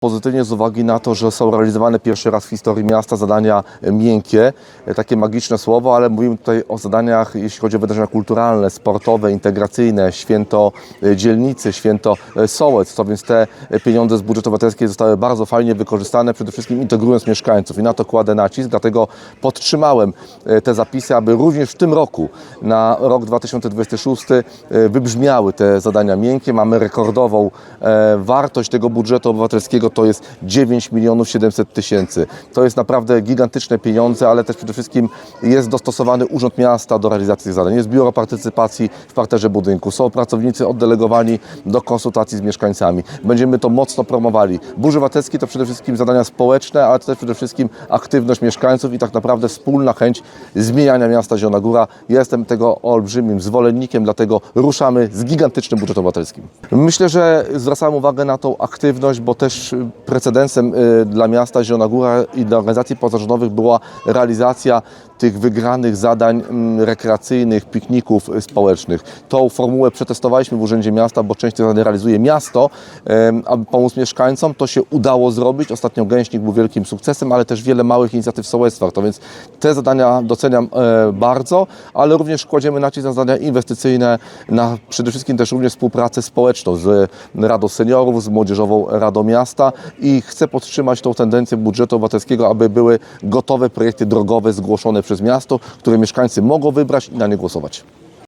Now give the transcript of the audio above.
pozytywnie z uwagi na to, że są realizowane pierwszy raz w historii miasta zadania miękkie, e, takie magiczne słowo, ale mówimy tutaj o zadaniach, jeśli chodzi o wydarzenia kulturalne, sportowe, integracyjne, święto e, dzielnicy, święto e, sołec, co więc te e, pieniądze z budżetu obywatelskiego zostały bardzo fajnie wykorzystane, przede wszystkim integrując mieszkańców i na to kładę nacisk, dlatego podtrzymałem e, te zapisy, aby również w tym roku, na rok 2026 e, wybrzmiały te zadania miękkie. Mamy rekordową e, wartość tego budżetu obywatelskiego, to jest 9 milionów 700 tysięcy. To jest naprawdę gigantyczne pieniądze, ale też przede wszystkim jest dostosowany Urząd Miasta do realizacji tych zadań. Jest biuro partycypacji w parterze budynku, są pracownicy oddelegowani do konsultacji z mieszkańcami. Będziemy to mocno promowali. Burzy Obywatelskie to przede wszystkim zadania społeczne, ale też przede wszystkim aktywność mieszkańców i tak naprawdę wspólna chęć zmieniania miasta Zielona Góra. Jestem tego olbrzymim zwolennikiem, dlatego ruszamy z gigantycznym budżetem obywatelskim. Myślę, że zwracałem uwagę na tą aktywność, bo też precedensem y, dla miasta Zielona Góra i dla organizacji pozarządowych była realizacja tych wygranych zadań mm, rekreacyjnych, pikników społecznych. Tą formułę przetestowaliśmy w Urzędzie Miasta, bo część tych zadań realizuje miasto, aby pomóc mieszkańcom. To się udało zrobić. Ostatnio Gęśnik był wielkim sukcesem, ale też wiele małych inicjatyw w sołectwach. To więc te zadania doceniam e, bardzo, ale również kładziemy nacisk na zadania inwestycyjne, na przede wszystkim też również współpracę społeczną z Radą Seniorów, z Młodzieżową Radą Miasta i chcę podtrzymać tą tendencję budżetu obywatelskiego, aby były gotowe projekty drogowe zgłoszone przez miasto, które mieszkańcy mogą wybrać i na nie głosować.